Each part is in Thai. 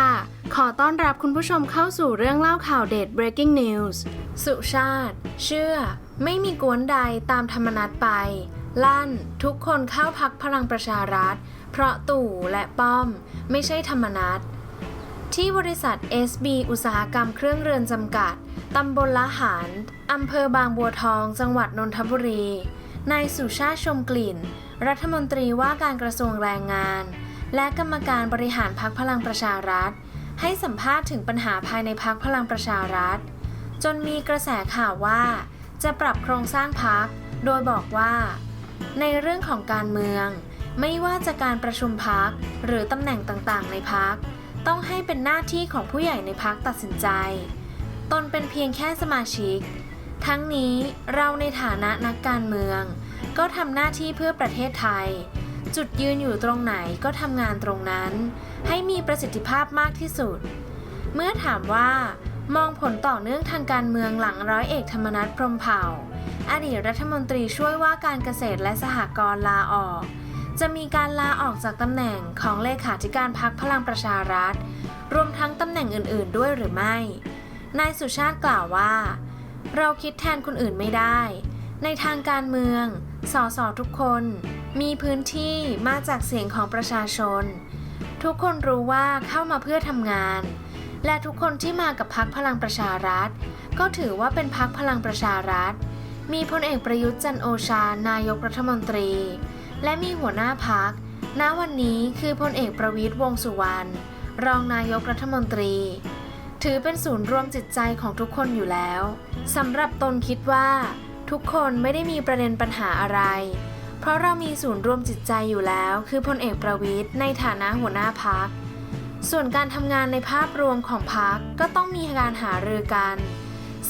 ค่ะ ขอต้อนรับคุณผู้ชมเข้าสู่เรื่องเล่าข่าวเด็ด breaking news สุชาติ เชื่อ ไม่มีกวนใดตามธรรมนัตไป ลั่น ทุกคนเข้าพักพลังประชารัฐ เพราะตู่และป้อม ไม่ใช่ธรรมนัตที่บริษัท SB อุตสาหกรรมเครื่องเรือนจำกัด ตำบลละหารอำเภอบางบัวทอง จังหวัดนนทบุรี นายสุชาติชมกลิ่น รัฐมนตรีว่าการกระทรวงแรงงาน และกรรมการบริหารพักพลังประชารัฐ ให้สัมภาษณ์ถึงปัญหาภายในพักพลังประชารัฐ จนมีกระแสข่าวว่า จะปรับโครงสร้างพัก โดยบอกว่า ในเรื่องของการเมือง ไม่ว่าจะการประชุมพักหรือตำแหน่งต่างๆ ในพักต้องให้เป็นหน้าที่ของผู้ใหญ่ในพักตัดสินใจ ตนเป็นเพียงแค่สมาชิก ทั้งนี้เราในฐานะนักการเมือง ก็ทำหน้าที่เพื่อประเทศไทย จุดยืนอยู่ตรงไหนก็ทำงานตรงนั้น ให้มีประสิทธิภาพมากที่สุด เมื่อถามว่ามองผลต่อเนื่องทางการเมืองหลังร้อยเอกธรรมนัฐพรมเผ่า อดีตรัฐมนตรีช่วยว่าการเกษตรและสหกรณ์ลาออก จะมีการลาออกจากตำแหน่งของเลขาธิการพักพลังประชารัฐ รวมทั้งตำแหน่งอื่น ๆ ด้วยหรือไม่ นายสุชาติกล่าวว่า เราคิดแทนคนอื่นไม่ได้ ในทางการเมืองสสทุกคน มีพื้นที่มาจากเสียงของประชาชน ทุกคนรู้ว่าเข้ามาเพื่อทำงาน และทุกคนที่มากับพักพลังประชารัฐ ก็ถือว่าเป็นพักพลังประชารัฐ มีพลเอกประยุทธ์จันโอชานายกรัฐมนตรี และมีหัวหน้าพักณวันนี้คือพลเอกประวิตยวงสุวรรณรองนายกรัฐมนตรี ถือเป็นศูนย์รวมจิตใจของทุกคนอยู่แล้วสำหรับตนคิดว่า ทุกคนไม่ได้มีประเด็นปัญหาอะไร เพราะเรามีศูนย์รวมจิตใจอยู่แล้ว คือพลเอกประวิตยในฐานะหัวหน้าพัก ส่วนการทำงานในภาพรวมของพักก็ต้องมีการหารือกัน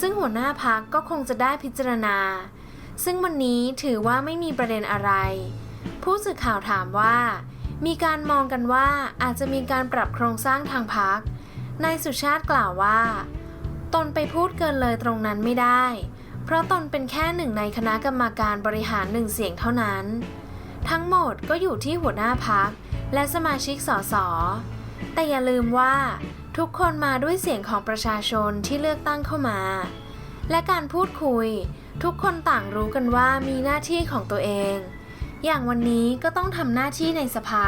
ซึ่งหัวหน้าพักก็คงจะได้พิจารณา ซึ่งวันนี้ถือว่าไม่มีประเด็นอะไร ผู้สื่อข่าวถามว่า มีการมองกันว่าอาจจะมีการปรับโครงสร้างทางพักนายสุชาติกล่าวว่า ตนไปพูดเกินเลยตรงนั้นไม่ได้ เพราะตนเป็นแค่หนึ่งในคณะกรรมการบริหารหนึ่งเสียงเท่านั้น ทั้งหมดก็อยู่ที่หัวหน้าพักและสมาชิกสส แต่อย่าลืมว่าทุกคนมาด้วยเสียงของประชาชนที่เลือกตั้งเข้ามา และการพูดคุย ทุกคนต่างรู้กันว่ามีหน้าที่ของตัวเอง อย่างวันนี้ก็ต้องทำหน้าที่ในสภา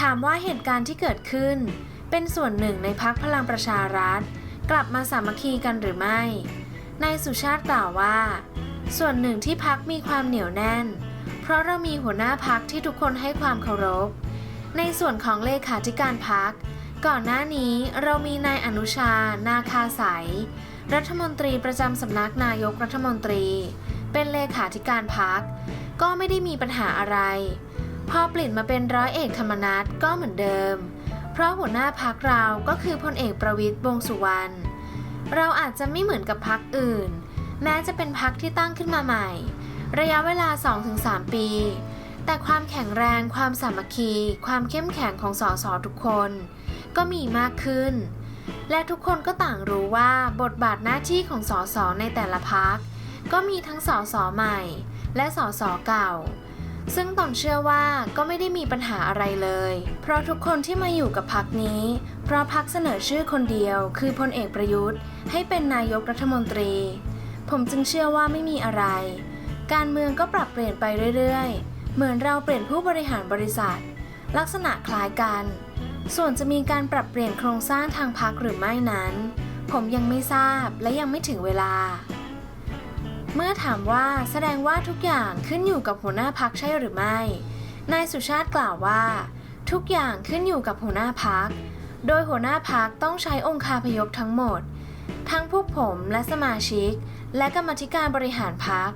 ถามว่าเหตุการณ์ที่เกิดขึ้น เป็นส่วนหนึ่งในพักพลังประชารัฐ กลับมาสามัคคีกันหรือไม่ นายสุชาติกล่าวว่า ส่วนหนึ่งที่พักมีความเหนียวแน่น เพราะเรามีหัวหน้าพักที่ทุกคนให้ความเคารพ ในส่วนของเลขาธิการพัก ก่อนหน้านี้เรามีนายอนุชา นาคาสายรัฐมนตรีประจำสำนักนายกรัฐมนตรี เป็นเลขาธิการพัก ก็ไม่ได้มีปัญหาอะไร พอเปลี่ยนมาเป็นร้อยเอกธรรมนัฐก็เหมือนเดิม เพราะหัวหน้าพักเราก็คือพลเอกประวิตยวงสุวรรณ เราอาจจะไม่เหมือนกับพักอื่น แม้จะเป็นพักที่ตั้งขึ้นมาใหม่ ระยะเวลา 2-3 ปี แต่ความแข็งแรง ความสามัคคี ความเข้มแข็งของสสทุกคน ก็มีมากขึ้น และทุกคนก็ต่างรู้ว่าบทบาทหน้าที่ของสสในแต่ละพักก็มีทั้งสสใหม่ และสสเก่า ซึ่งตอนเชื่อว่าก็ไม่ได้มีปัญหาอะไรเลย เพราะทุกคนที่มาอยู่กับพักนี้ เพราะพักเสนอชื่อคนเดียวคือพลเอกประยุทธ์ ให้เป็นนายกรัฐมนตรี ผมจึงเชื่อว่าไม่มีอะไร การเมืองก็ปรับเปลี่ยนไปเรื่อยๆ เหมือนเราเปลี่ยนผู้บริหารบริษัท ลักษณะคล้ายกัน ส่วนจะมีการปรับเปลี่ยนโครงสร้างทางพักหรือไม่นั้น ผมยังไม่ทราบและยังไม่ถึงเวลา เมื่อถามว่าแสดงว่าทุกอย่างขึ้นอยู่กับหัวหน้าพักใช่หรือไม่ นายสุชาติกล่าวว่า ทุกอย่างขึ้นอยู่กับหัวหน้าพัก โดยหัวหน้าพักต้องใช้องคาพยพทั้งหมด ทั้งพวกผมและสมาชิก และกรรมธิการบริหารพัก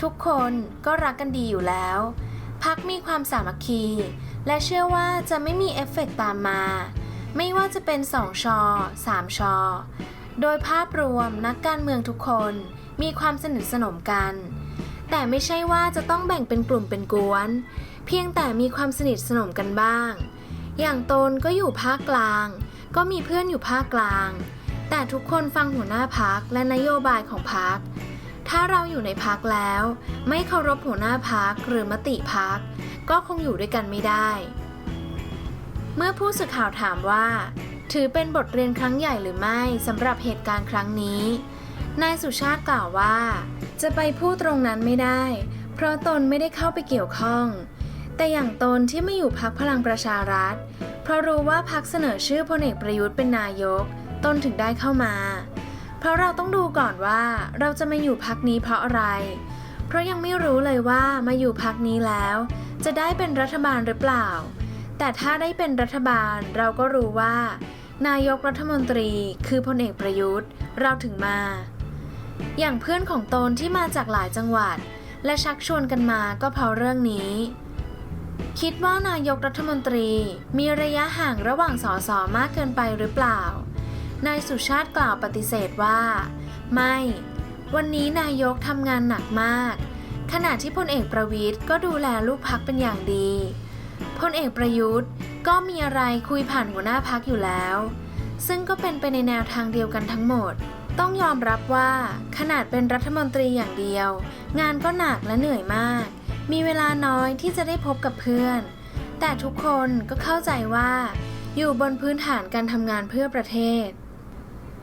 ทุกคนก็รักกันดีอยู่แล้ว พักมีความสามัคคี และเชื่อว่าจะไม่มีเอฟเฟกต์ตามมา ไม่ว่าจะเป็น2ชอ3ชอ โดยภาพรวมนักการเมืองทุกคนมีความสนิทสนมกัน แต่ไม่ใช่ว่าจะต้องแบ่งเป็นกลุ่มเป็นกวน เพียงแต่มีความสนิทสนมกันบ้าง อย่างตนก็อยู่ภาคกลาง ก็มีเพื่อนอยู่ภาคกลาง แต่ทุกคนฟังหัวหน้าพักและนโยบายของพัก ถ้าเราอยู่ในพักแล้ว ไม่เคารพหัวหน้าพักหรือมติพัก ก็คงอยู่ด้วยกันไม่ได้ เมื่อผู้สื่อข่าวถามว่า ถือเป็นบทเรียนครั้งใหญ่หรือไม่สำหรับเหตุการณ์ครั้งนี้ นายสุชาติกล่าวว่า จะไปพูดตรงนั้นไม่ได้ เพราะตนไม่ได้เข้าไปเกี่ยวข้อง แต่อย่างตนที่ไม่อยู่พักพลังประชารัฐ เพราะรู้ว่าพักเสนอชื่อพลเอกประยุทธ์เป็นนายก ตนถึงได้เข้ามา เพราะเราต้องดูก่อนว่าเราจะมาอยู่พักนี้เพราะอะไร เพราะยังไม่รู้เลยว่ามาอยู่พักนี้แล้ว จะได้เป็นรัฐบาลหรือเปล่า แต่ถ้าได้เป็นรัฐบาลเราก็รู้ว่า นายกรัฐมนตรีคือพลเอกประยุทธ์ เราถึงมา อย่างเพื่อนของตนที่มาจากหลายจังหวัด และชักชวนกันมาก็เพราะเรื่องนี้ คิดว่านายกรัฐมนตรีมีระยะห่างระหว่างสสมากเกินไปหรือเปล่า นายสุชาติกล่าวปฏิเสธว่า ไม่ วันนี้นายกทำงานหนักมาก ขณะที่พลเอกประวิทย์ก็ดูแลลูกพักเป็นอย่างดีพลเอกประยุทธ์ก็มีอะไรคุยผ่านหัวหน้าพักอยู่แล้ว ซึ่งก็เป็นไปในแนวทางเดียวกันทั้งหมด ต้องยอมรับว่า ขนาดเป็นรัฐมนตรีอย่างเดียว งานก็หนักและเหนื่อยมาก มีเวลาน้อยที่จะได้พบกับเพื่อน แต่ทุกคนก็เข้าใจว่า อยู่บนพื้นฐานการทำงานเพื่อประเทศ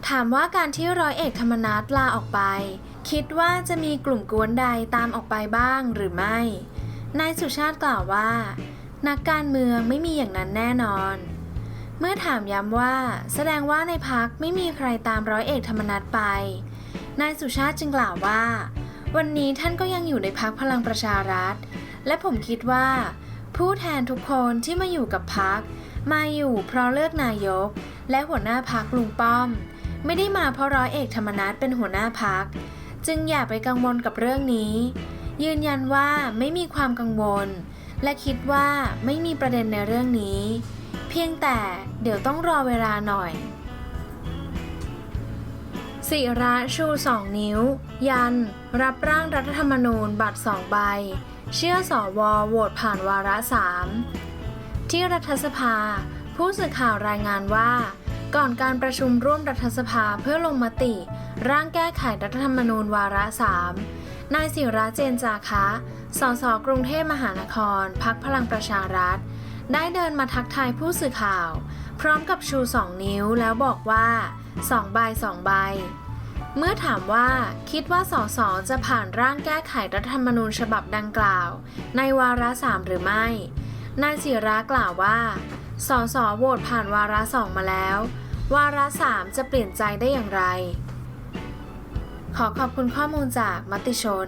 ถามว่าการที่ร้อยเอกธรรมนัฐลาออกไป คิดว่าจะมีกลุ่มกวนใดตามออกไปบ้างหรือไม่นายสุชาติกล่าวว่า นักการเมืองไม่มีอย่างนั้นแน่นอน เมื่อถามย้ำว่า แสดงว่าในพักไม่มีใครตามร้อยเอกธรรมนัฐไป นายสุชาติจึงกล่าวว่า วันนี้ท่านก็ยังอยู่ในพักพลังประชารัฐ และผมคิดว่า ผู้แทนทุกคนที่มาอยู่กับพักมาอยู่เพราะเลือกนายก และหัวหน้าพักลุงป้อม ไม่ได้มาเพราะร้อยเอกธรรมนัฐเป็นหัวหน้าพัก จึงอย่าไปกังวลกับเรื่องนี้ ยืนยันว่าไม่มีความกังวล และคิดว่าไม่มีประเด็นในเรื่องนี้ เพียงแต่เดี๋ยวต้องรอเวลาหน่อยศิระชูสองนิ้ว ยัน รับร่างรัฐธรรมนูญบัตรสองใบ เชื่อสอวอโหวตผ่านวาระสามที่รัฐสภา ผู้สื่อข่าวรายงานว่า ก่อนการประชุมร่วมรัฐสภาเพื่อลงมติ ร่างแก้ไขรัฐธรรมนูญวาระสามนายศิระเจนจาคะ สสกรุงเทพมหานคร พักพลังประชารัฐ ได้เดินมาทักทายผู้สื่อข่าว พร้อมกับชูสองนิ้วแล้วบอกว่าสองใบสองใบ เมื่อถามว่าคิดว่าสสจะผ่านร่างแก้ไขรัฐธรรมนูญฉบับดังกล่าว ในวาระสามหรือไม่ นายศิระกล่าวว่าสสโหวตผ่านวาระสองมาแล้ว วาระสามจะเปลี่ยนใจได้อย่างไร ขอขอบคุณข้อมูลจากมติชน